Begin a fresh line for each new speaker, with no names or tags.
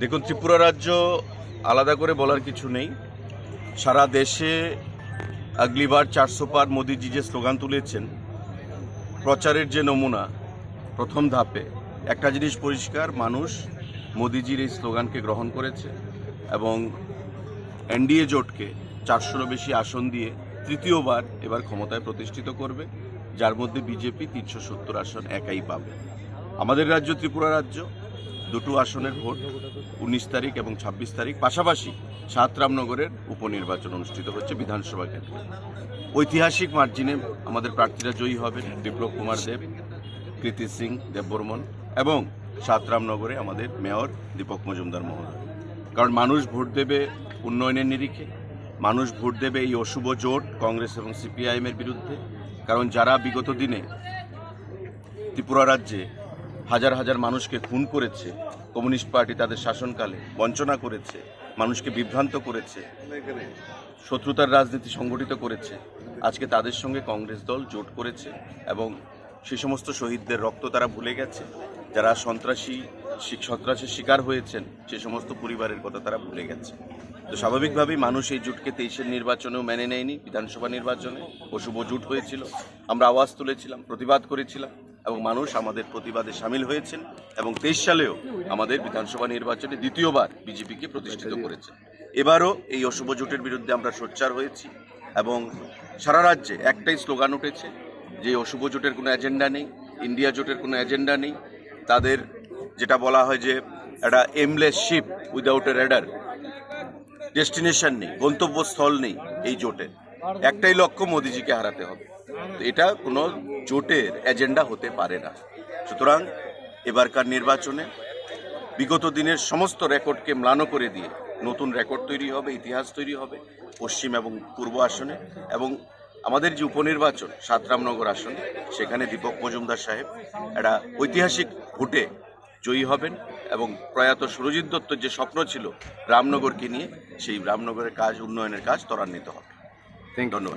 দেখুন, ত্রিপুরা রাজ্য আলাদা করে বলার কিছু নেই। সারা দেশে আগলিবার চারশো পার মোদিজি যে স্লোগান তুলেছেন, প্রচারের যে নমুনা, প্রথম ধাপে। একটা জিনিস পরিষ্কার, মানুষ মোদিজির এই স্লোগানকে গ্রহণ করেছে এবং এনডিএ জোটকে চারশোরও বেশি আসন দিয়ে তৃতীয়বার এবার ক্ষমতায় প্রতিষ্ঠিত করবে, যার মধ্যে বিজেপি তিনশো সত্তর আসন একাই পাবে। আমাদের রাজ্য ত্রিপুরা রাজ্য দুটো আসনের ভোট, উনিশ তারিখ এবং ছাব্বিশ তারিখ। পাশাপাশি সাতরামনগরের উপনির্বাচন অনুষ্ঠিত হচ্ছে বিধানসভা ক্ষেত্রে ঐতিহাসিক মার্জিনে আমাদের প্রার্থীরা জয়ী হবে বিপ্লব কুমার দেব, কৃতি সিং দেববর্মন এবং সাতরামনগরে আমাদের মেয়র দীপক মজুমদার মহোদয়। কারণ মানুষ ভোট দেবে উন্নয়নের নিরিখে, মানুষ ভোট দেবে এই অশুভ জোট কংগ্রেস এবং সিপিআইএমের বিরুদ্ধে। কারণ যারা বিগত দিনে ত্রিপুরা রাজ্যে হাজার হাজার মানুষকে খুন করেছে, কমিউনিস্ট পার্টি তাদের শাসনকালে বঞ্চনা করেছে, মানুষকে বিভ্রান্ত করেছে, শত্রুতার রাজনীতি সংগঠিত করেছে। আজকে তাদের সঙ্গে কংগ্রেস দল জোট করেছে এবং সে সমস্ত শহীদদের রক্ত তারা ভুলে গেছে। যারা সন্ত্রাসী সন্ত্রাসের শিকার হয়েছেন, সে সমস্ত পরিবারের কথা তারা ভুলে গেছে। তো স্বাভাবিকভাবেই মানুষ এই জোটকে তেইশের নির্বাচনেও মেনে নেয়নি, বিধানসভা নির্বাচনে। অশুভ জোট হয়েছিল। আমরা আওয়াজ তুলেছিলাম, প্রতিবাদ করেছিলাম। এবং মানুষ আমাদের প্রতিবাদে সামিল হয়েছেন এবং তেইশ সালেও আমাদের বিধানসভা নির্বাচনে দ্বিতীয়বার বিজেপিকে প্রতিষ্ঠিত করেছে এবারও এই অশুভ জোটের বিরুদ্ধে আমরা সোচ্চার হয়েছি এবং সারা রাজ্যে একটাই স্লোগান উঠেছে যে অশুভ জোটের কোনো এজেন্ডা নেই, ইন্ডিয়া জোটের কোনো এজেন্ডা নেই। তাদের যেটা বলা হয় যে একটা aimless ship without a radar destination নেই, গন্তব্যস্থল নেই এই জোটের একটাই লক্ষ্য মোদিজিকে হারাতে হবে। এটা কোনো জোটের এজেন্ডা হতে পারে না। সুতরাং এবারকার নির্বাচনে বিগত দিনের সমস্ত রেকর্ডকে ম্লান করে দিয়ে নতুন রেকর্ড তৈরি হবে ইতিহাস তৈরি হবে পশ্চিম এবং পূর্ব আসনে এবং আমাদের যে উপনির্বাচন সাতরামনগর আসনে সেখানে দীপক মজুমদার সাহেব একটা ঐতিহাসিক ভোটে জয়ী হবেন এবং প্রয়াত সুরজিৎ দত্তর যে স্বপ্ন ছিল রামনগরকে নিয়ে সেই রামনগরের কাজ উন্নয়নের কাজ ত্বরান্বিত হবে। ধন্যবাদ।